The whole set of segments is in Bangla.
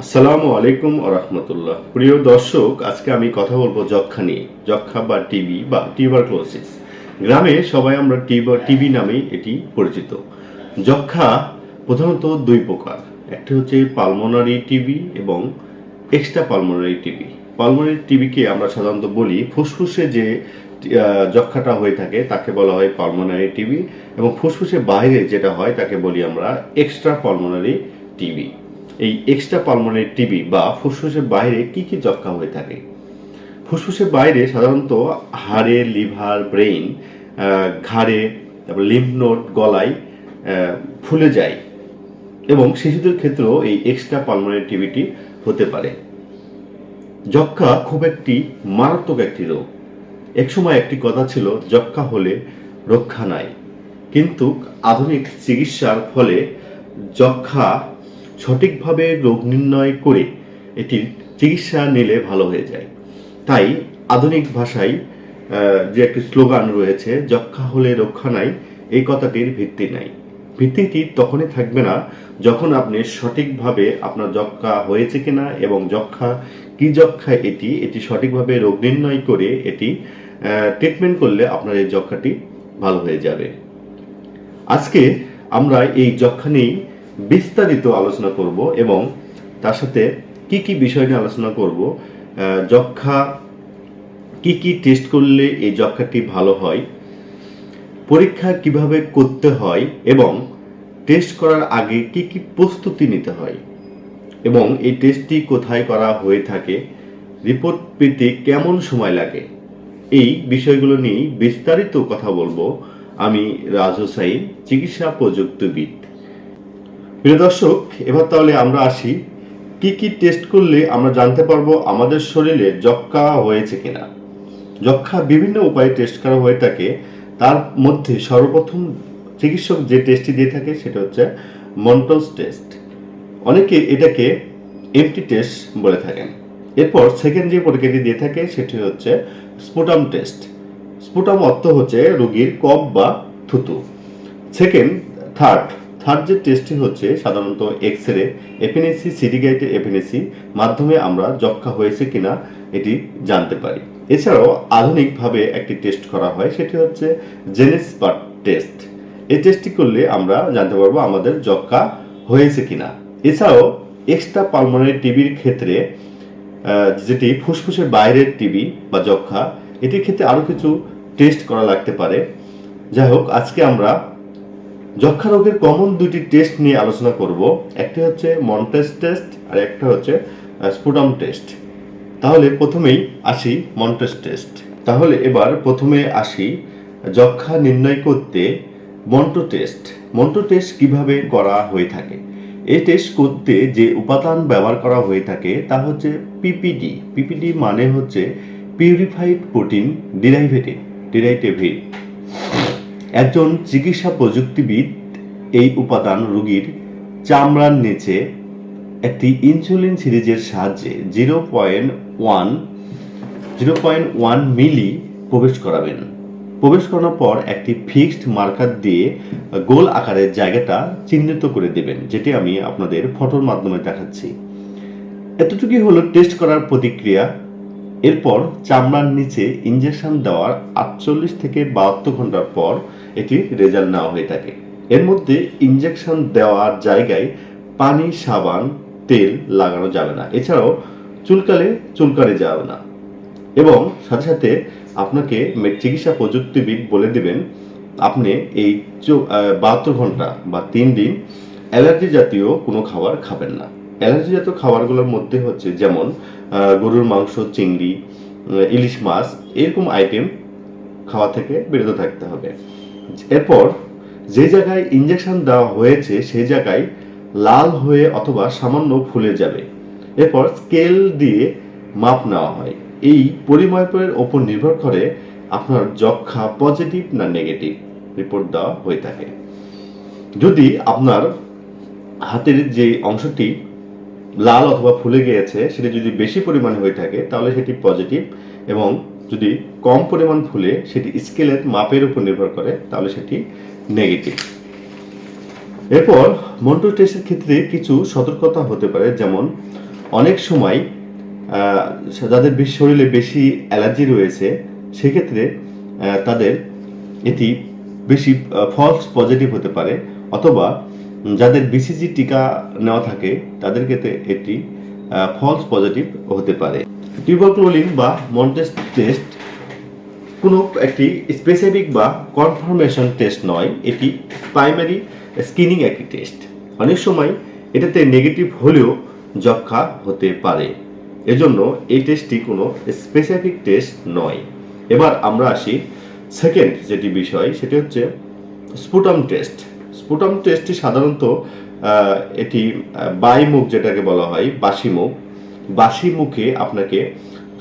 আসসালামু আলাইকুম রহমতুল্লাহ। প্রিয় দর্শক, আজকে আমি কথা বলব যক্ষা নিয়ে যক্ষা বা টিবি বা টিউবারক্লোসিস গ্রামে সবাই আমরা টিবা নামেই এটি পরিচিত। যক্ষা প্রধানত দুই প্রকার। একটি হচ্ছে পালমোনারি টিবি এবং এক্সট্রা পালমোনারি টিবি। পালমোনারি টিবিকে আমরা সাধারণত বলি ফুসফুসে যে যক্ষাটা হয়ে থাকে, তাকে বলা হয় পালমোনারি টিবি এবং ফুসফুসের বাইরে যেটা হয়, তাকে বলি আমরা এক্সট্রা পালমোনারি টিবি। এই এক্সট্রা পালমোনারি টিবি বা ফুসফুসের বাইরে কি কি যক্ষা হয়ে থাকে? ফুসফুসের বাইরে সাধারণত হাড়ে, লিভার, ব্রেইন ঘাড়ে, তারপর লিম্ফ গলায় ফুলে যায় এবং শিশুদের ক্ষেত্রেও এই এক্সট্রা পালমোনারি টিবিটি হতে পারে। যক্ষা খুব একটি মারাত্মক একটি রোগ। একসময় একটি কথা ছিল যক্ষা হলে রক্ষা নাই। কিন্তু আধুনিক চিকিৎসার ফলে যক্ষা সঠিকভাবে রোগ নির্ণয় করে এটির চিকিৎসা নিলে ভালো হয়ে যায়। তাই আধুনিক ভাষায় যে একটি স্লোগান রয়েছে, যক্ষা হলে রক্ষা নাই, এই কথাটির ভিত্তি নাই। ভিত্তিটি তখনই থাকবে না যখন আপনি সঠিকভাবে আপনার যক্ষা হয়েছে কিনা এবং যক্ষা, কি যক্ষা এটি এটি সঠিকভাবে রোগ নির্ণয় করে এটি ট্রিটমেন্ট করলে আপনার এই যক্ষাটি ভালো হয়ে যাবে। আজকে আমরা এই যক্ষা নিয়ে বিস্তারিত আলোচনা করব এবং তার সাথে কি কি বিষয় নিয়ে আলোচনা করব যক্ষা কি কি টেস্ট করলে এই যক্ষাটি ভালো হয়, পরীক্ষা কীভাবে করতে হয় এবং টেস্ট করার আগে কি কি প্রস্তুতি নিতে হয় এবং এই টেস্টটি কোথায় করা হয়ে থাকে রিপোর্ট পেতে কেমন সময় লাগে, এই বিষয়গুলো নিয়ে বিস্তারিত কথা বলব। আমি রাজ হোসাইন চিকিৎসা প্রযুক্তিবিদ। প্রিয় দর্শক, এবার তাহলে আমরা আসি, কি কি টেস্ট করলে আমরা জানতে পারব আমাদের শরীরে যক্ষা হয়েছে কিনা? যক্ষা বিভিন্ন উপায়ে টেস্ট করা হয়ে থাকে, তার মধ্যে সর্বপ্রথম চিকিৎসক যে টেস্টটি দিয়ে থাকে সেটা হচ্ছে মন্টস টেস্ট অনেকে এটাকে এমটি টেস্ট বলে থাকেন। এরপর সেকেন্ড যে পরীক্ষাটি দিয়ে থাকে সেটি হচ্ছে স্পুটাম টেস্ট স্পুটাম অর্থ হচ্ছে রোগীর কফ বা থুতু। সেকেন্ড থার্ড থার্ড যে টেস্টটি হচ্ছে সাধারণত এক্স রে এপিনেসি সিডিগাইটে এপিনেসি মাধ্যমে আমরা যক্ষা হয়েছে কিনা এটি জানতে পারি। এছাড়াও আধুনিকভাবে একটি টেস্ট করা হয়, সেটি হচ্ছে জেনেসপাট টেস্ট এই টেস্টটি করলে আমরা জানতে পারব আমাদের যক্ষা হয়েছে কিনা। এছাড়াও এক্সট্রা পালমোনারি টিবির ক্ষেত্রে যেটি ফুসফুসের বাইরের টিবি বা যক্ষা এটির ক্ষেত্রে আরও কিছু টেস্ট করা লাগতে পারে। যাই হোক, আজকে আমরা যক্ষা রোগের কমন দুটি টেস্ট নিয়ে আলোচনা করব। একটি হচ্ছে মন্টেস টেস্ট আর একটা হচ্ছে স্পুটাম টেস্ট তাহলে প্রথমেই আসি মন্টেস টেস্ট তাহলে এবার প্রথমে আসি যক্ষা নির্ণয় করতে মন্টো টেস্ট মন্টো টেস্ট কীভাবে করা হয়ে থাকে? এই টেস্ট করতে যে উপাদান ব্যবহার করা হয়ে থাকে তা হচ্ছে পিপিডি পিপিডি মানে হচ্ছে পিউরিফাইড প্রোটিন ডিরাইভেটিভ ডিরাইটেভিড একজন চিকিৎসা প্রযুক্তিবিদ এই উপাদান রোগীর চামড়ার নিচে একটি ইনসুলিন সিরিজের সাহায্যে zero point one, zero point one milli প্রবেশ করাবেন। প্রবেশ করানোর পর একটি ফিক্সড মার্কার দিয়ে গোল আকারের জায়গাটা চিহ্নিত করে দেবেন, যেটি আমি আপনাদের ফটোর মাধ্যমে দেখাচ্ছি। এতটুকুই হলো টেস্ট করার প্রতিক্রিয়া। এরপর চামড়ার নিচে ইঞ্জেকশন দেওয়ার আটচল্লিশ থেকে বাহাত্তর ঘণ্টার পর এটি রেজাল্ট নেওয়া হয়ে থাকে। এর মধ্যে ইঞ্জেকশন দেওয়ার জায়গায় পানি, সাবান, তেল লাগানো যাবে না। এছাড়াও চুলকালে চুলকারে যাবে না। এবং সাথে সাথে আপনাকে চিকিৎসা প্রযুক্তিবিদ বলে দেবেন, আপনি এই বাহাত্তর ঘণ্টা বা তিন দিন অ্যালার্জি জাতীয় কোনো খাবার খাবেন না। অ্যালার্জি জাতীয় খাবারগুলোর মধ্যে হচ্ছে যেমন গরুর মাংস, চিংড়ি ইলিশ মাছ, এরকম আইটেম খাওয়া থেকে বিরত থাকতে হবে। এরপর যে জায়গায় ইঞ্জেকশন দেওয়া হয়েছে সেই জায়গায় লাল হয়ে অথবা সামান্য ফুলে যাবে। এরপর স্কেল দিয়ে মাপ নেওয়া হয়। এই পরিমাপের ওপর নির্ভর করে আপনার যক্ষা পজিটিভ না নেগেটিভ রিপোর্ট দেওয়া হয়ে থাকে। যদি আপনার হাতের যে অংশটি লাল অথবা ফুলে গিয়েছে, সেটি যদি বেশি পরিমাণে হয়ে থাকে, তাহলে সেটি পজিটিভ এবং যদি কম পরিমাণ ফুলে সেটি স্কেলের মাপের উপর নির্ভর করে, তাহলে সেটি নেগেটিভ এরপর, মন্টু টেস্টের ক্ষেত্রে কিছু সতর্কতা হতে পারে, যেমন অনেক সময় যাদের বেশি শরীরে বেশি অ্যালার্জি রয়েছে, সেক্ষেত্রে তাদের এটি বেশি ফলস পজিটিভ হতে পারে, অথবা যাদের বিসিজি টিকা নেওয়া থাকে, তাদের ক্ষেত্রে এটি ফলস পজিটিভ হতে পারে। টিউবারক্লোলিন বা মন্টেস টেস্ট কোনো একটি স্পেসিফিক বা কনফার্মেশন টেস্ট নয়, এটি প্রাইমারি স্ক্রিনিং একটি টেস্ট অনেক সময় এটাতে নেগেটিভ হলেও যক্ষা হতে পারে। এজন্য এই টেস্টটি কোনো স্পেসিফিক টেস্ট নয়। এবার আমরা আসি সেকেন্ড যেটি বিষয়, সেটি হচ্ছে স্পুটাম টেস্ট স্পুটাম টেস্টটি সাধারণত এটি বাই মুখ যেটাকে বলা হয় বাসি মুখ। বাসি মুখে আপনাকে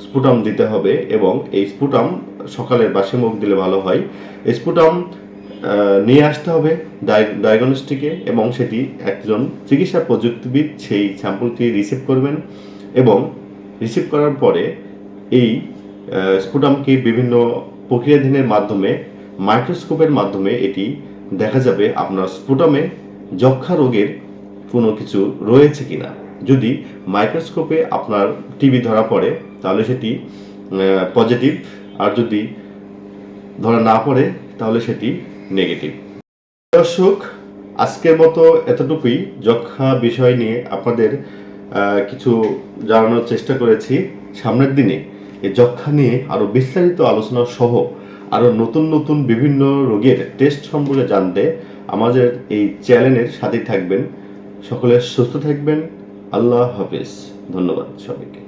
স্পুটাম দিতে হবে এবং এই স্পুটাম সকালের বাসি মুখ দিলে ভালো হয়। স্পুটাম নিয়ে আসতে হবে ডায়াগনস্টিকে এবং সেটি একজন চিকিৎসা প্রযুক্তিবিদ সেই স্যাম্পলটি রিসিভ করবেন এবং রিসিভ করার পরে এই স্পুটামকে বিভিন্ন প্রক্রিয়াধীনের মাধ্যমে, মাইক্রোস্কোপের মাধ্যমে এটি দেখা যাবে আপনার স্পুটামে যক্ষা রোগের কোনো কিছু রয়েছে কিনা। যদি মাইক্রোস্কোপে আপনার টিবি ধরা পড়ে, তাহলে সেটি পজিটিভ আর যদি ধরা না পড়ে, তাহলে সেটি নেগেটিভ দর্শক, আজকের মতো এতটুকুই। যক্ষা বিষয় নিয়ে আপনাদের কিছু জানানোর চেষ্টা করেছি। সামনের দিনে এই যক্ষা নিয়ে আরও বিস্তারিত আলোচনা সহ আরও নতুন নতুন বিভিন্ন রোগের টেস্ট সম্পর্কে জানতে আমাদের এই চ্যানেলের সাথে থাকবেন। সকলে সুস্থ থাকবেন আল্লাহ হাফেজ। ধন্যবাদ সবাইকে।